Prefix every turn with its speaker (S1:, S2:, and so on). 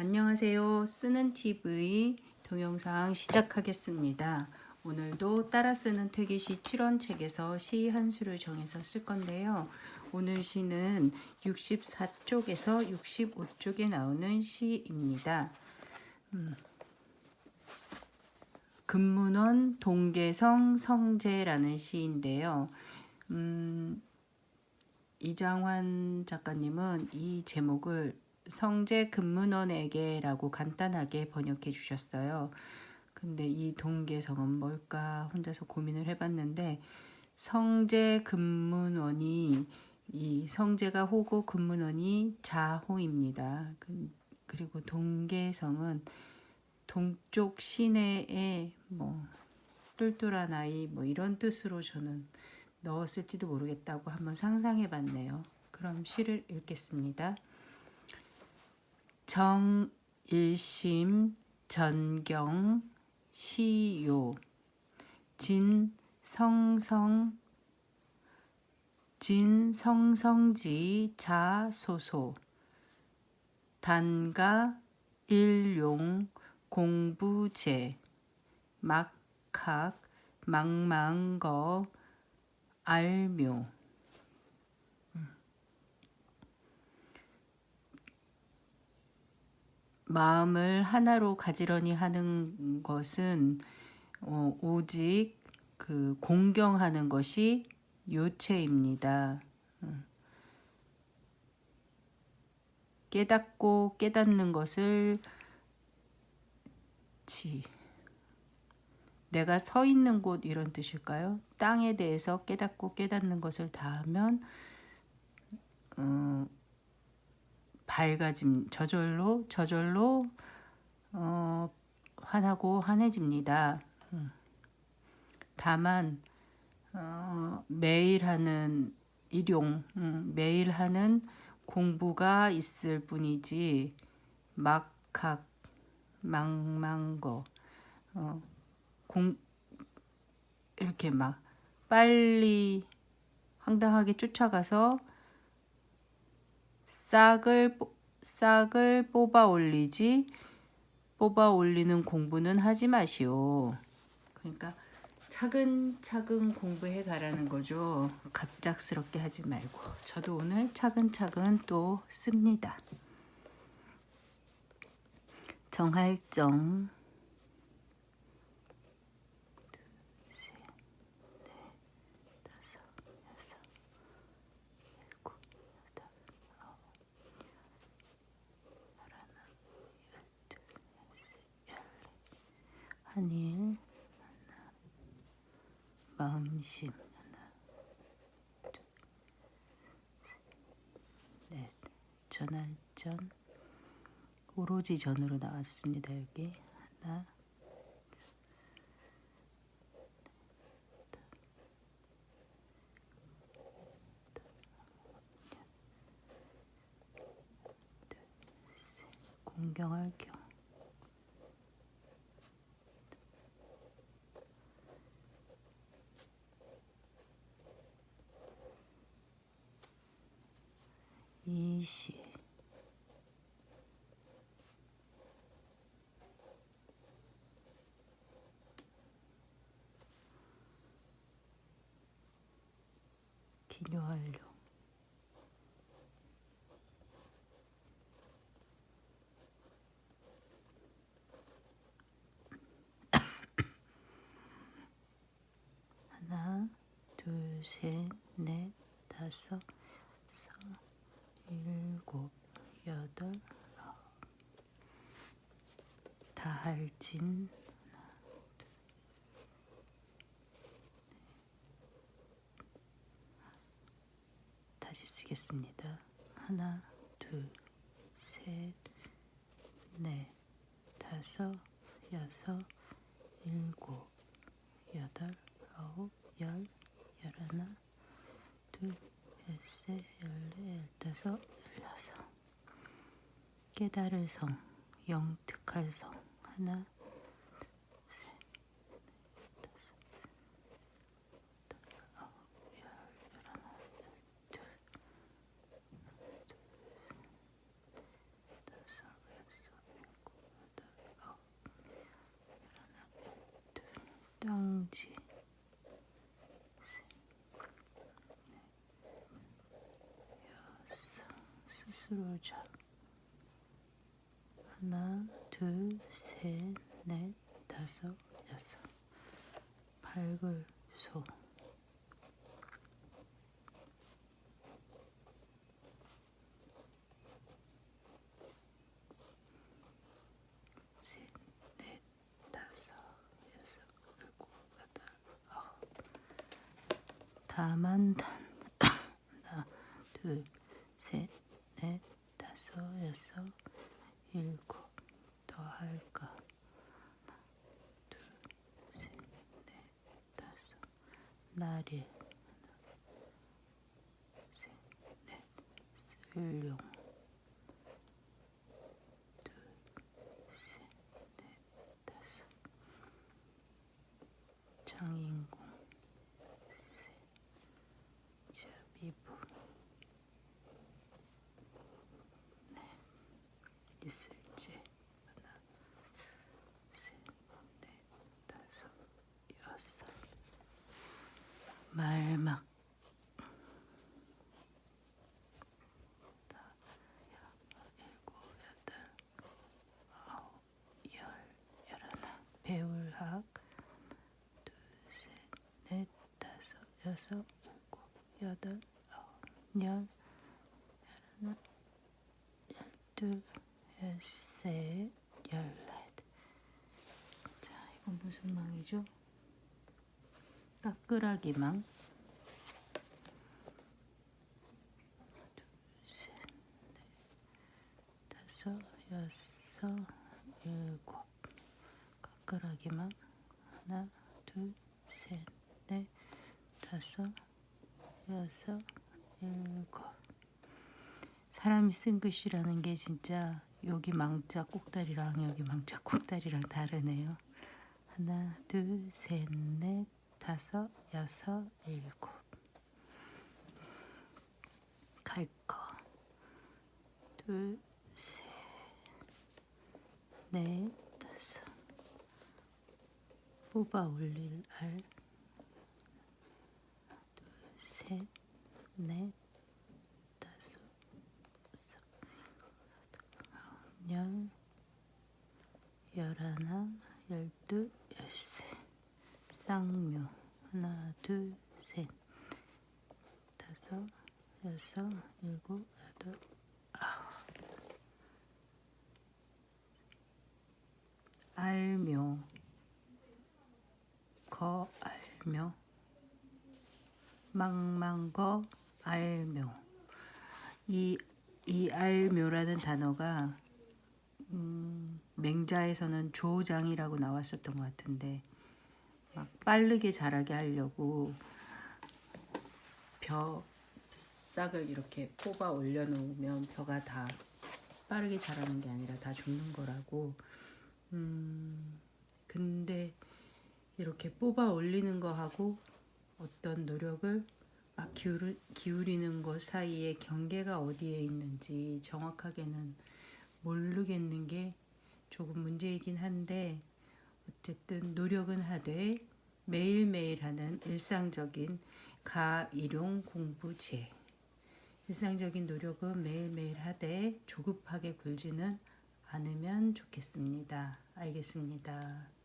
S1: 안녕하세요. 쓰는 TV 동영상 시작하겠습니다. 오늘도 따라 쓰는 퇴계시 7원 책에서 시 한 수를 정해서 쓸 건데요. 오늘 시는 64쪽에서 65쪽에 나오는 시입니다. 음. 금문원 동계성 성제라는 시인데요. 음, 이장환 작가님은 이 제목을 성제 금문원에게라고 간단하게 번역해 주셨어요. 근데 이 동계성은 뭘까 혼자서 고민을 해봤는데 성제 금문원이 이 성제가 호고 금문원이 자호입니다. 그- 그리고 동계성은 동쪽 시내의 뭐 똘똘한 아이 뭐 이런 뜻으로 저는 넣었을지도 모르겠다고 한번 상상해 봤네요. 그럼 시를 읽겠습니다. 정일심 전경 시요 진성성 진성성지 자소소 단가 일용 공부제 막학 망망거 알묘 마음을 하나로 가지런히 하는 것은 어, 오직 그 공경하는 것이 요체입니다. 음. 깨닫고 깨닫는 것을 지 내가 서 있는 곳 이런 뜻일까요? 땅에 대해서 깨닫고 깨닫는 것을 다 하면 어, 밝아짐 저절로 저절로 어, 환하고 환해집니다. 음. 다만 어, 매일 하는 일용 음, 매일 하는 공부가 있을 뿐이지 막학 망망거 어, 공 이렇게 막 빨리 황당하게 쫓아가서 싹을 뽑- 싹을 뽑아 올리지 뽑아 올리는 공부는 하지 마시오. 그러니까 차근차근 공부해 가라는 거죠. 갑작스럽게 하지 말고. 저도 오늘 차근차근 또 씁니다. 정할정 둘, 셋, 넷, 다섯, 여섯, 일곱, 여덟, 아홉, 열하나, 열둘, 열셋, 열넷. 한일 하나, 마음심 하나, 둘, 셋, 넷. 전할전 오로지 전으로 나왔습니다. 여기 하나, 공경할 경 이시 기묘하려 하나, 둘, 셋, 넷, 다섯, 일곱, 여덟. 다할진 다시 쓰겠습니다. 하나, 둘, 셋, 넷, 다섯, 여섯, 일곱, 여덟, 아홉, 열, 열하나, 둘, 열셋, 열네, 열다섯, 열여섯. 깨달을 성, 영특할 성. 하나, 셋, 넷, 다섯, 여덟, 아홉, 열, 열하나, 열둘, 둘, 다섯, 여섯, 성지 여섯 스스로 자 하나 소. 셋, 넷, 다섯, 여섯, 일곱, 여덟, 아홉. 다만 단. 하나, 둘, 셋, 넷, 다섯, 여섯, 일곱. 더 할까? 하나, 둘, 셋, 넷, 다섯. 나릴 하나, 셋, 넷, 쓸룡. 셋, 넷, 다섯. 장인공, 셋, 자비부, 넷, 있을지. 말막, 일곱, 여덟, 아홉, 열, 열하나, 배울학, 둘, 셋, 넷, 다섯, 여섯, 일곱, 여덟, 아홉, 열, 열하나, 열둘, 열셋, 열넷. 자, 이건 무슨 망이죠? 까끄라기 망. 둘, 셋, 넷, 다섯, 여섯, 일곱. 까끄라기만 하나, 둘, 셋, 넷, 다섯, 여섯, 일곱. 사람이 쓴 글씨라는 게 진짜 여기 망자 꼭다리랑 여기 망자 꼭다리랑 다르네요. 하나, 둘, 셋, 넷, 다섯, 여섯, 일곱. 갈 거. 둘, 셋, 넷, 다섯. 뽑아 올릴 알. 둘, 셋, 넷, 다섯, 여섯, 일곱, 아홉, 열, 열하나, 열둘, 열세. 쌍묘 하나, 둘, 셋, 다섯, 여섯, 일곱, 여덟, 아홉. 알묘. 거 알묘. 망망거 알묘. 이, 이 알묘라는 단어가 음, 맹자에서는 조장이라고 나왔었던 것 같은데 막 빠르게 자라게 하려고 벼 싹을 이렇게 뽑아 올려놓으면 벼가 다 빠르게 자라는 게 아니라 다 죽는 거라고. 음, 근데 이렇게 뽑아 올리는 거하고 어떤 노력을 막 기울이, 기울이는 것 사이에 경계가 어디에 있는지 정확하게는 모르겠는 게 조금 문제이긴 한데 어쨌든 노력은 하되 매일매일 하는 일상적인 가일용 공부제 일상적인 노력은 매일매일 하되 조급하게 굴지는 않으면 좋겠습니다. 알겠습니다.